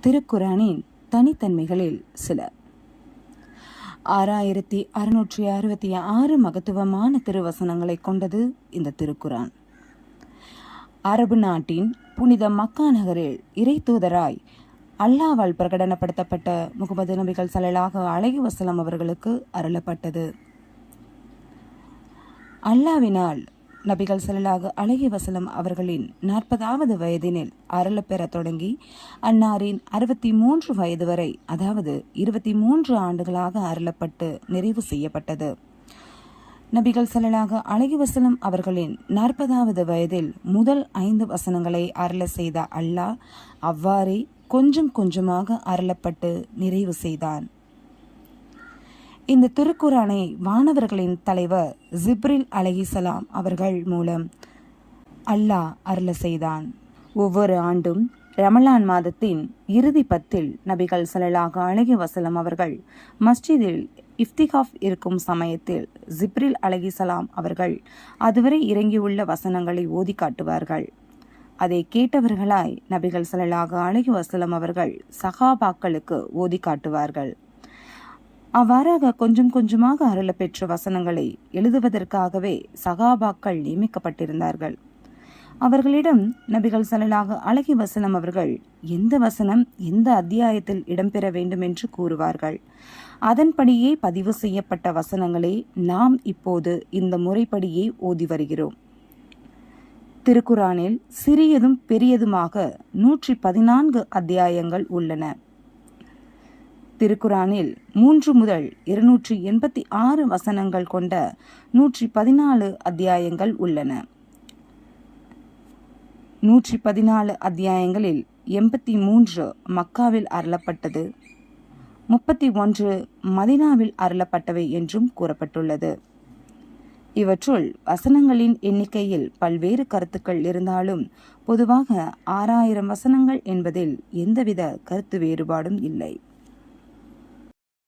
திருக்குரானின் தனித்தன்மைகளில் சில. ஆறாயிரத்தி அறுநூற்றி அறுபத்தி ஆறு மகத்துவமான திருவசனங்களை கொண்டது இந்த திருக்குரான் அரபு நாட்டின் புனித மக்கா நகரில் இறை தூதராய் அல்லாவால் பிரகடனப்படுத்தப்பட்ட முகமது நபிகள் சலலாக அழகி வசலம் அவர்களுக்கு அருளப்பட்டது. அல்லாவினால் நபிகள் ஸல்லல்லாஹு அழகி வசலம் அவர்களின் நாற்பதாவது வயதினில் அருளப் பெற தொடங்கி அன்னாரின் அறுபத்தி மூன்று வயது வரை அதாவது இருபத்தி மூன்று ஆண்டுகளாக அருளப்பட்டு நிறைவு செய்யப்பட்டது. நபிகள் செல்லலாக அழகி வஸல்லம் அவர்களின் நாற்பதாவது வயதில் முதல் ஐந்து வசனங்களை அருள செய்த அல்லாஹ் அவ்வாறே கொஞ்சம் கொஞ்சமாக அருளப்பட்டு நிறைவு செய்தான். இந்த திருக்குரானை வானவர்களின் தலைவர் ஜிப்ரில் அலஹிசலாம் அவர்கள் மூலம் அல்லாஹ் அருள செய்தான். ஒவ்வொரு ஆண்டும் ரமலான் மாதத்தின் இறுதி பத்தில் நபிகள் சலலாக அழகி வசலம் அவர்கள் மஸ்ஜிதில் இஃப்திகாஃப் இருக்கும் சமயத்தில் ஜிப்ரில் அலஹிசலாம் அவர்கள் அதுவரை இறங்கியுள்ள வசனங்களை ஓதி காட்டுவார்கள். அதை கேட்டவர்களாய் நபிகள் சலலாக அழகி வசலம் அவர்கள் சஹாபாக்களுக்கு ஓதி காட்டுவார்கள். அவ்வாறாக கொஞ்சம் கொஞ்சமாக அருள பெற்ற வசனங்களை எழுதுவதற்காகவே சகாபாக்கள் நியமிக்கப்பட்டிருந்தார்கள். அவர்களிடம் நபிகள் சலலாக அழகி வசனம் அவர்கள் எந்த வசனம் எந்த அத்தியாயத்தில் இடம்பெற வேண்டும் என்று கூறுவார்கள். அதன்படியே பதிவு செய்யப்பட்ட வசனங்களை நாம் இப்போது இந்த முறைப்படியே ஓதி வருகிறோம். திருக்குரானில் சிறியதும் பெரியதுமாக நூற்றி பதினான்கு அத்தியாயங்கள் உள்ளன. திருக்குரானில் மூன்று முதல் இருநூற்றி எண்பத்தி ஆறு வசனங்கள் கொண்ட நூற்றி பதினாலு அத்தியாயங்கள் உள்ளன. நூற்றி பதினாலு அத்தியாயங்களில் எண்பத்தி மூன்று மக்காவில் அருளப்பட்டது முப்பத்தி ஒன்று மதினாவில் அருளப்பட்டவை என்றும் கூறப்பட்டுள்ளது. இவற்றுள் வசனங்களின் எண்ணிக்கையில் பல்வேறு கருத்துக்கள் இருந்தாலும் பொதுவாக ஆறாயிரம் வசனங்கள் என்பதில் எந்தவித கருத்து வேறுபாடும் இல்லை.